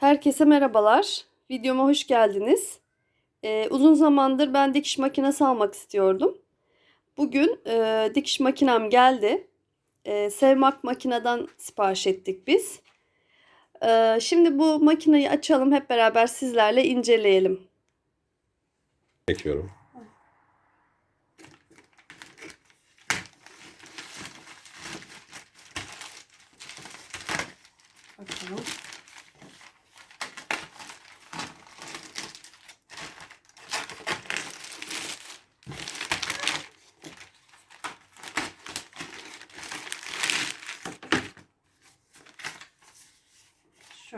Herkese merhabalar. Videoma hoş geldiniz. Ee, uzun zamandır ben dikiş makinesi almak istiyordum. Bugün e, dikiş makinem geldi. E, Sevmak makineden sipariş ettik biz. E, şimdi bu makineyi açalım hep beraber sizlerle inceleyelim. Çekiyorum. Bakalım.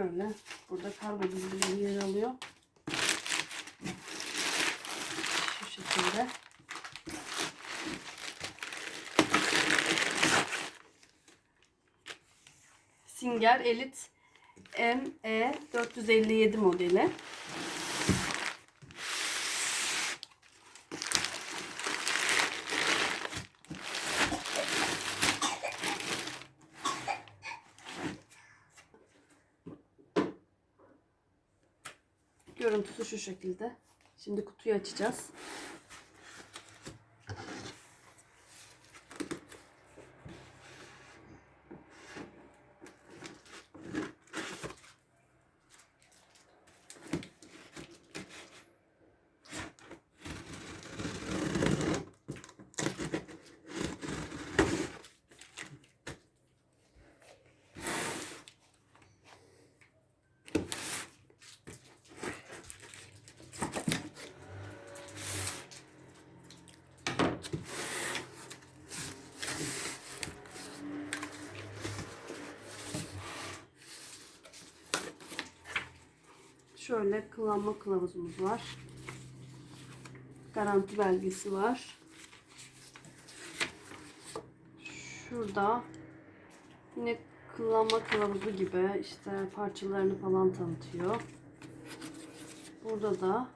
Şöyle burada kargo bilgileri yer alıyor. Şu şekilde. Singer Elite ME 457 modeli. Görüntüsü şu şekilde. Şimdi kutuyu açacağız. Şöyle kullanma kılavuzumuz var. Garanti belgesi var. Şurada yine kullanma kılavuzu gibi işte parçalarını falan tanıtıyor. Burada da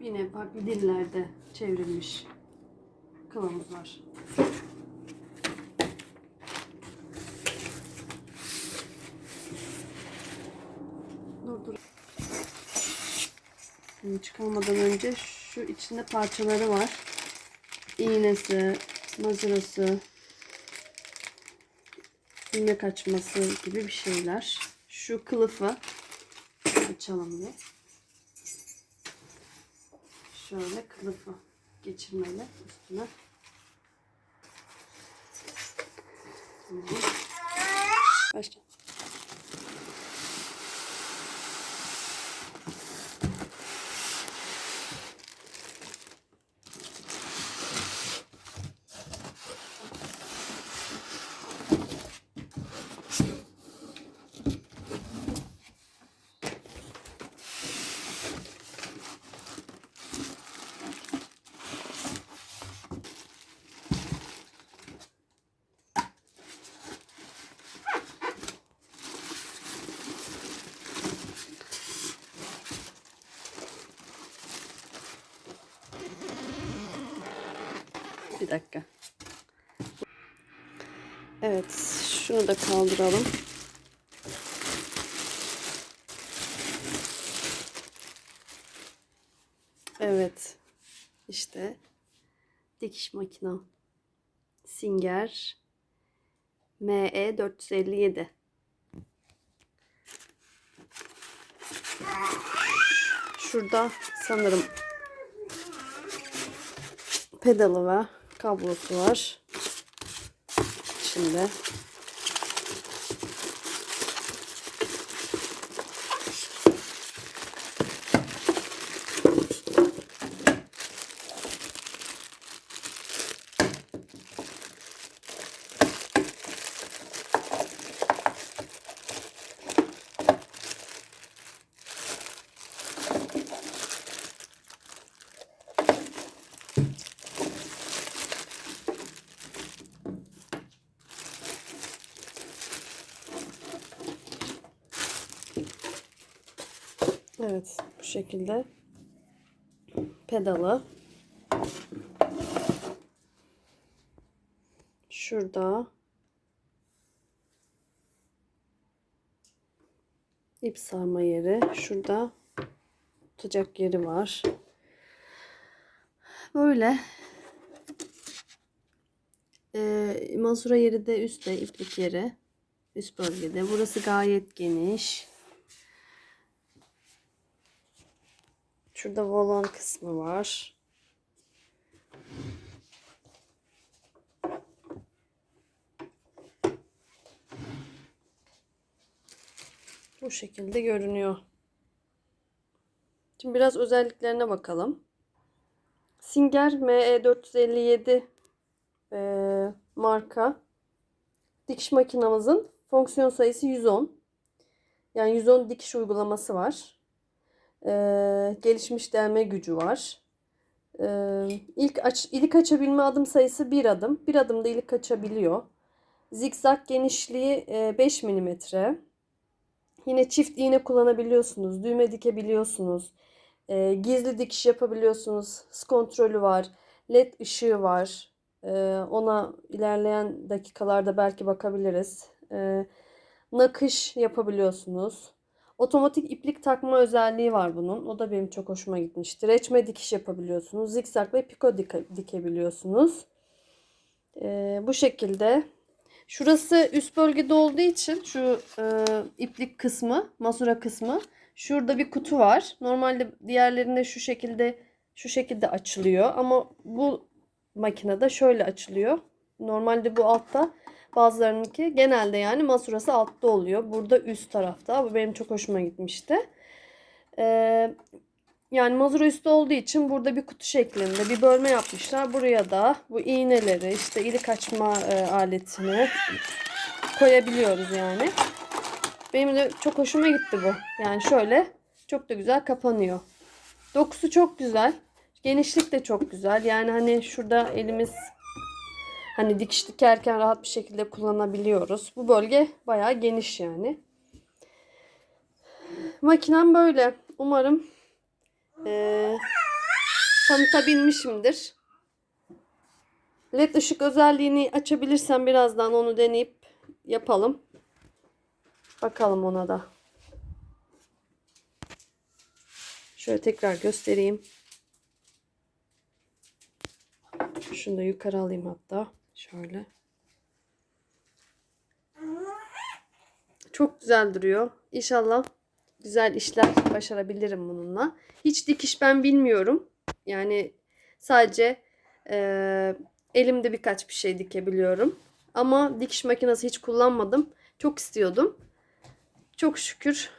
yine farklı dillerde çevrilmiş kılavuz var. Şimdi çıkarmadan önce şu içinde parçaları var. İğnesi, mazırası, ilmek açması gibi bir şeyler. Şu kılıfı açalım bir. Şöyle kılıfı geçirmeli üstüne. Başla. Bir dakika. Evet, şunu da kaldıralım. Evet. İşte dikiş makina. Singer ME 457. Şurada sanırım pedalı ve kablosu var. Şimdi Evet bu şekilde pedalı. Şurada ip sarma yeri. Şurada tutacak yeri var. Böyle. Ee, mazura yeri de üstte iplik yeri. Üst bölgede. Burası gayet geniş. Şurada volan kısmı var. Bu şekilde görünüyor. Şimdi biraz özelliklerine bakalım. Singer ME457 e, marka dikiş makinamızın fonksiyon sayısı 110. Yani 110 dikiş uygulaması var. E, gelişmiş delme gücü var. E, ilk aç, ilik açabilme adım sayısı 1 adım. Bir adımda ilik açabiliyor. Zikzak genişliği e, 5 milimetre. Yine çift iğne kullanabiliyorsunuz. Düğme dikebiliyorsunuz. E, gizli dikiş yapabiliyorsunuz. Hız kontrolü var. LED ışığı var. E, ona ilerleyen dakikalarda belki bakabiliriz. E, nakış yapabiliyorsunuz. Otomatik iplik takma özelliği var bunun. O da benim çok hoşuma gitmiştir. Reçme dikiş yapabiliyorsunuz. Zikzak ve piko dike, dikebiliyorsunuz. E, bu şekilde Şurası üst bölgede olduğu için şu e, iplik kısmı, masura kısmı. Şurada bir kutu var. Normalde diğerlerinde şu şekilde şu şekilde açılıyor ama bu makinede şöyle açılıyor. Normalde bu altta bazılarınınki genelde yani masurası altta oluyor. Burada üst tarafta. Bu benim çok hoşuma gitmişti. Ee, yani mazura üstü olduğu için burada bir kutu şeklinde bir bölme yapmışlar. Buraya da bu iğneleri işte ilik açma e, aletini koyabiliyoruz yani. Benim de çok hoşuma gitti bu. Yani şöyle çok da güzel kapanıyor. Dokusu çok güzel. Genişlik de çok güzel. Yani hani şurada elimiz hani dikiş dikerken rahat bir şekilde kullanabiliyoruz. Bu bölge bayağı geniş yani. Makinem böyle. Umarım e, tanıtabilmişimdir. LED ışık özelliğini açabilirsem birazdan onu deneyip yapalım. Bakalım ona da. Şöyle tekrar göstereyim. Şunu da yukarı alayım hatta. Şöyle. Çok güzel duruyor. İnşallah güzel işler başarabilirim bununla. Hiç dikiş ben bilmiyorum. Yani sadece e, elimde birkaç bir şey dikebiliyorum. Ama dikiş makinesi hiç kullanmadım. Çok istiyordum. Çok şükür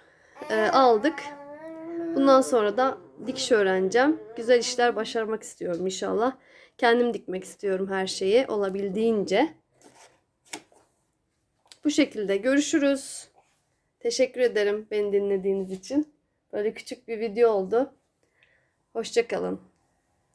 e, aldık. Bundan sonra da dikiş öğreneceğim. Güzel işler başarmak istiyorum inşallah. Kendim dikmek istiyorum her şeyi olabildiğince. Bu şekilde görüşürüz. Teşekkür ederim beni dinlediğiniz için. Böyle küçük bir video oldu. Hoşçakalın.